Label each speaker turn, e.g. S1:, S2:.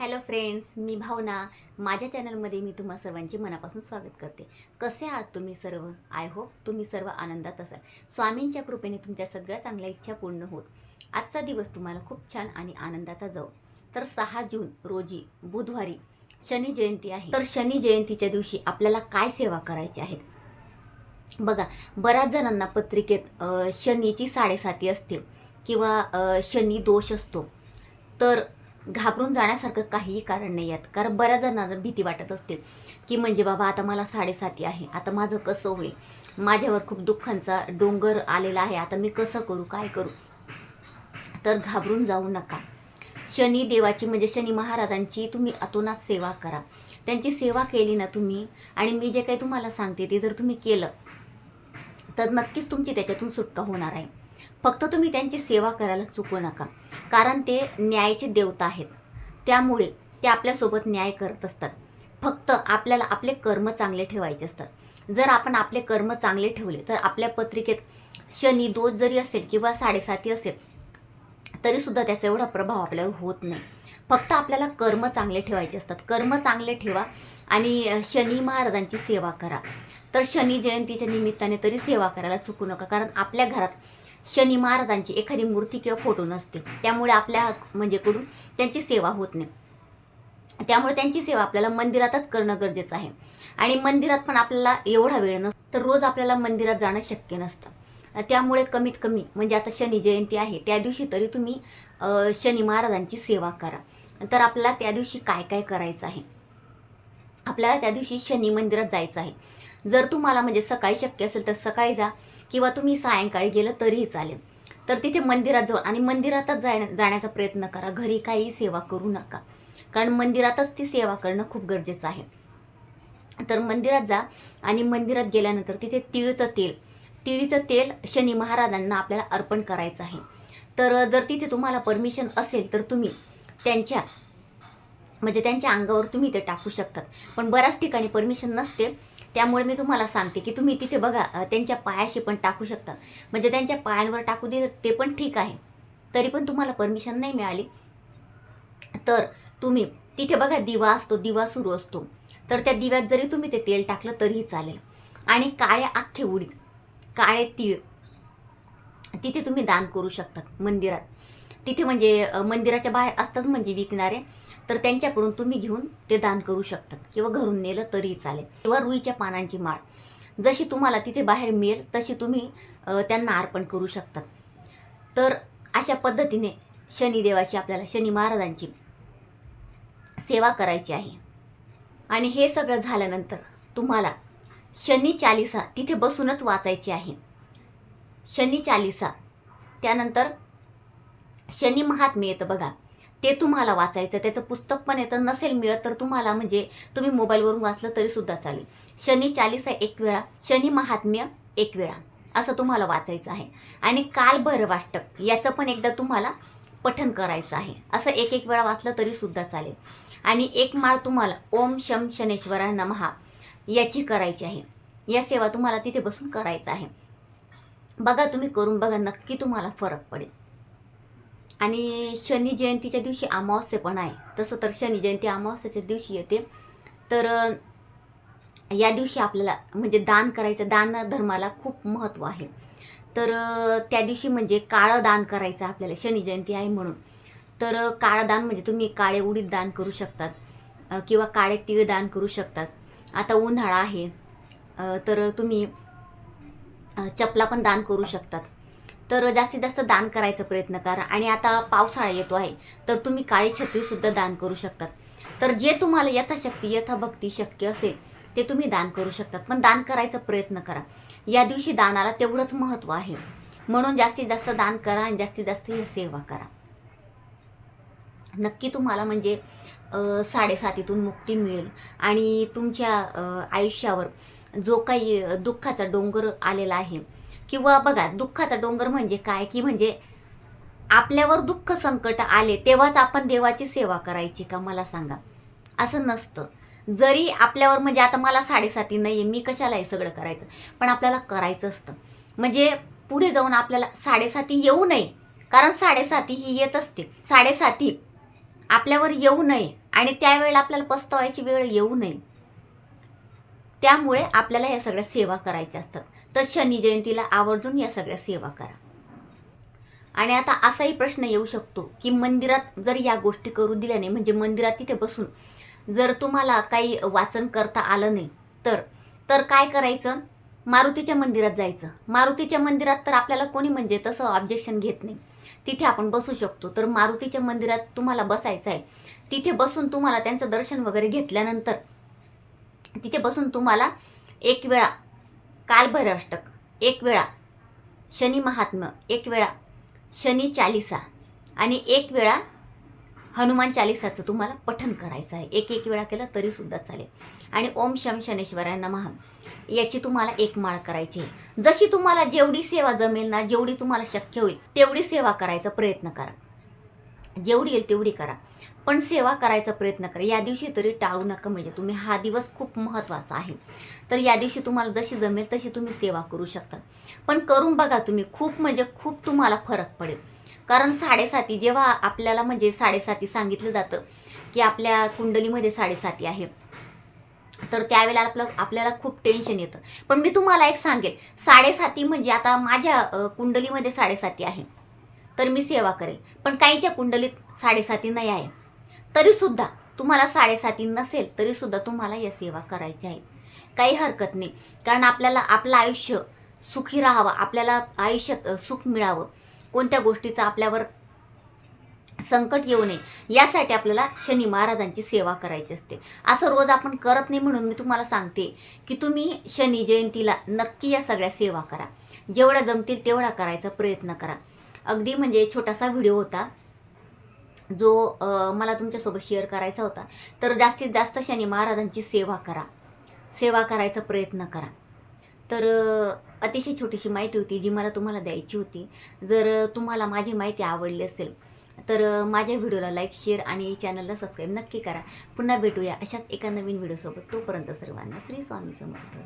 S1: Hello friends मी भावना. माझ्या चॅनलमध्ये मी तुम्हा सर्वांचे मनापासून स्वागत करते. कसे आहात तुम्ही सर्व? आय होप तुम्ही सर्व आनंदात असाल. स्वामींच्या कृपेने तुमच्या सगळ्या चांगल्या इच्छा पूर्ण होत. आजचा दिवस तुम्हाला खूप छान आणि आनंदाचा जाऊ. तर सहा जून रोजी बुधवारी शनी जयंती आहे. तर शनी जयंतीच्या दिवशी आपल्याला काय सेवा करायची आहेत बघा बऱ्याच जणांना पत्रिकेत शनीची साडेसाती असते किंवा शनी दोष असतो. तर घाबरून जाण्यासारखं काहीही कारण नाही आहेत. कारण बऱ्याच जणांना भीती वाटत असते की म्हणजे बाबा आता मला साडेसाती आहे. आता माझं कसं होईल? माझ्यावर खूप दुःखांचा डोंगर आलेला आहे. आता मी कसं करू? काय करू? तर घाबरून जाऊ नका. शनी देवाची म्हणजे शनी महाराजांची तुम्ही अतोनात सेवा करा. त्यांची सेवा केली ना तुम्ही आणि मी जे काही तुम्हाला सांगते ते जर तुम्ही केलं तर नक्कीच तुमची त्याच्यातून सुटका होणार आहे. फक्त तुम्ही त्यांची सेवा करायला चुकू नका. कारण ते न्यायाचे देवता आहेत. त्यामुळे ते आपल्यासोबत न्याय करत असतात. फक्त आपल्याला आपले कर्म चांगले ठेवायचे असतात. जर आपण आपले कर्म चांगले ठेवले तर आपल्या पत्रिकेत शनी दोष जरी असेल किंवा साडेसाती असेल तरीसुद्धा त्याचा एवढा प्रभाव आपल्यावर होत नाही. फक्त आपल्याला कर्म चांगले ठेवायचे असतात. कर्म चांगले ठेवा आणि शनी महाराजांची सेवा करा. तर शनी जयंतीच्या निमित्ताने तरी सेवा करायला चुकू नका. कारण आपल्या घरात शनी महाराजांची एखादी मूर्ती किंवा फोटो नसते. त्यामुळे आपल्या म्हणजे कडून त्यांची सेवा होत नाही. त्यामुळे त्यांची सेवा आपल्याला मंदिरातच करणं गरजेचं आहे. आणि मंदिरात पण आपल्याला एवढा वेळ नसतो तर रोज आपल्याला मंदिरात जाणं शक्य नसतं. त्यामुळे कमीत कमी म्हणजे आता शनी जयंती आहे त्या दिवशी तरी तुम्ही शनी महाराजांची सेवा करा. तर आपल्याला त्या दिवशी काय काय करायचं आहे? आपल्याला त्या दिवशी शनी मंदिरात जायचं आहे. जर तुम्हाला म्हणजे सकाळी शक्य असेल तर सकाळी जा किंवा तुम्ही सायंकाळी गेलं तरीही चालेल. तर तिथे मंदिरात जाऊ आणि मंदिरातच जाय जाण्याचा प्रयत्न करा. घरी काही सेवा करू नका. कारण मंदिरातच ती सेवा करणं खूप गरजेचं आहे. तर मंदिरात जा आणि मंदिरात गेल्यानंतर तिथे तिळचं तेल तिळीचं तेल शनी महाराजांना आपल्याला अर्पण करायचं आहे. तर जर तिथे तुम्हाला परमिशन असेल तर तुम्ही त्यांच्या म्हणजे त्यांच्या अंगावर तुम्ही ते टाकू शकतात. पण बऱ्याच ठिकाणी परमिशन नसते. त्यामुळे मी तुम्हाला सांगते की तुम्ही तिथे बघा त्यांच्या पायाशी पण टाकू शकता. म्हणजे त्यांच्या पायांवर टाकू दे ते पण ठीक आहे. तरी पण तुम्हाला परमिशन नाही मिळाली. तर तुम्ही तिथे बघा दिवा असतो दिवा सुरू असतो. तर त्या दिव्यात जरी तुम्ही ते तेल टाकलं तरीही चालेल. आणि काळे अख्खे उडीद काळे तीळ तिथे तुम्ही दान करू शकतात मंदिरात. तिथे म्हणजे मंदिराच्या बाहेर असताच म्हणजे विकणारे तर त्यांच्याकडून तुम्ही घेऊन ते दान करू शकतात. किंवा घरून नेलं तरीही चालेल. किंवा रुईच्या पानांची माळ. जशी तुम्हाला तिथे बाहेर मिळेल तशी तुम्ही त्यांना अर्पण करू शकतात. तर अशा पद्धतीने शनिदेवाची आपल्याला शनी महाराजांची सेवा करायची आहे. आणि हे सगळं झाल्यानंतर तुम्हाला शनी चालिसा तिथे बसूनच वाचायची आहे. शनी चालिसा त्यानंतर शनी महात्म्य येतं बघा. ते तुम्हाला वाचायचं त्याचं पुस्तक पण येतं नसेल मिळत तर तुम्हाला म्हणजे तुम्ही मोबाईलवरून वाचलं तरी सुद्धा चालेल. शनी चालिसा एक वेळा शनी महात्म्य एक वेळा असं तुम्हाला वाचायचं आहे. आणि काल याचं पण एकदा तुम्हाला पठन करायचं आहे. असं एक एक वेळा वाचलं तरी सुद्धा चालेल. आणि एक माळ तुम्हाला ओम शम शनेश्वरा नमहा याची करायची आहे. या सेवा तुम्हाला तिथे बसून करायचं आहे. बघा तुम्ही करून बघा नक्की तुम्हाला फरक पडेल. आणि शनी जयंतीच्या दिवशी अमावस्या पण आहे. तसं तर शनी जयंती अमावस्याच्या दिवशी येते. तर या दिवशी आपल्याला म्हणजे दान करायचं दान धर्माला खूप महत्त्व आहे. तर त्या दिवशी म्हणजे काळं दान करायचं आपल्याला शनी जयंती आहे म्हणून. तर काळं दान म्हणजे तुम्ही काळे उडीद दान करू शकतात किंवा काळे तीळ दान करू शकतात. आता उन्हाळा आहे तर तुम्ही चपला पण दान करू शकतात. तर जास्तीत जास्त दान करायचा प्रयत्न करा. आणि आता पावसाळा येतो आहे तर तुम्ही काळी छत्रीसुद्धा दान करू शकतात. तर जे तुम्हाला यथाशक्ती यथाभक्ती शक्य असेल ते तुम्ही दान करू शकतात. पण दान करायचा प्रयत्न करा. या दिवशी दानाला तेवढंच महत्त्व आहे. म्हणून जास्तीत जास्त दान करा आणि जास्तीत जास्त ही सेवा करा. नक्की तुम्हाला म्हणजे साडेसातीतून मुक्ती मिळेल. आणि तुमच्या आयुष्यावर जो काही दुःखाचा डोंगर आलेला आहे किंवा बघा दुःखाचा डोंगर म्हणजे काय? की म्हणजे आपल्यावर दुःख संकट आले तेव्हाच आपण देवाची सेवा करायची का? मला सांगा. असं नसतं. जरी आपल्यावर म्हणजे आता मला साडेसाती नाही आहे मी कशाला हे सगळं करायचं पण आपल्याला करायचं असतं. म्हणजे पुढे जाऊन आपल्याला साडेसाती येऊ नये. कारण साडेसाती ही येत असते. साडेसाती आपल्यावर येऊ नये आणि त्यावेळेला आपल्याला पस्तवायची वेळ येऊ नये. त्यामुळे आपल्याला या सगळ्या सेवा करायच्या असतात. तर शनी जयंतीला आवर्जून या सगळ्या सेवा करा. आणि आता असाही प्रश्न येऊ शकतो की मंदिरात जर या गोष्टी करू दिल्या नाही म्हणजे मंदिरात तिथे बसून जर तुम्हाला काही वाचन करता आलं नाही तर तर काय करायचं? मारुतीच्या मंदिरात जायचं. मारुतीच्या मंदिरात तर आपल्याला कोणी म्हणजे तसं ऑब्जेक्शन घेत नाही. तिथे आपण बसू शकतो. तर मारुतीच्या मंदिरात तुम्हाला बसायचं आहे. तिथे बसून तुम्हाला त्यांचं दर्शन वगैरे घेतल्यानंतर तिथे बसून तुम्हाला एक वेळा कालभैरवाष्टक एक वेळा. शनी महात्म्य. एक वेळा. शनी चालिसा. आणि एक वेळा हनुमान चालिसाचं तुम्हाला पठन करायचं आहे. एक एक वेळा केलं तरी सुद्धा चालेल. आणि ओम शम शनेश्वराय नमः. याची तुम्हाला एक माळ करायची आहे. जशी तुम्हाला जेवढी सेवा जमेल ना जेवढी तुम्हाला शक्य होईल तेवढी सेवा करायचा प्रयत्न करा. जेवढी येईल तेवढी करा. पण सेवा करायचा प्रयत्न करा. या दिवशी तरी टाळू नका म्हणजे तुम्ही हा दिवस खूप महत्त्वाचा आहे. तर या दिवशी तुम्हाला जशी जमेल तशी तुम्ही सेवा करू शकता. पण करून बघा तुम्ही खूप म्हणजे खूप तुम्हाला फरक पडेल. कारण साडेसाती जेव्हा आपल्याला म्हणजे साडेसाती सांगितलं जातं की आपल्या कुंडलीमध्ये साडेसाती आहे तर त्यावेळेला आपलं आपल्याला खूप टेन्शन येतं. पण मी तुम्हाला एक सांगेल साडेसाती म्हणजे आता माझ्या कुंडलीमध्ये साडेसाती आहे. तर मी सेवा करेल पण काहीच्या कुंडलीत साडेसाती नाही आहे तरीसुद्धा तुम्हाला साडेसाती नसेल तरीसुद्धा तुम्हाला या सेवा करायच्या आहेत. काही हरकत नाही. कारण आपल्याला आपलं आयुष्य सुखी राहावं आपल्याला आयुष्यात सुख मिळावं. कोणत्या गोष्टीचं आपल्यावर संकट येऊ नये यासाठी आपल्याला शनी महाराजांची सेवा करायची असते. असं रोज आपण करत नाही म्हणून मी तुम्हाला सांगते की तुम्ही शनी जयंतीला नक्की या सगळ्या सेवा करा. जेवढ्या जमतील तेवढा करायचा प्रयत्न करा. अगदी म्हणजे छोटासा व्हिडिओ होता. जो मला तुमच्यासोबत शेअर करायचा होता. तर जास्तीत जास्त शनी महाराजांची सेवा करा. सेवा करायचा प्रयत्न करा. तर अतिशय छोटीशी माहिती होती जी मला तुम्हाला द्यायची होती. जर तुम्हाला माझी माहिती आवडली असेल तर माझ्या व्हिडिओला लाईक शेअर आणि चॅनलला सबस्क्राईब नक्की करा. पुन्हा भेटूया अशाच एका नवीन व्हिडिओसोबत. तोपर्यंत सर्वांना श्री स्वामी समर्थ.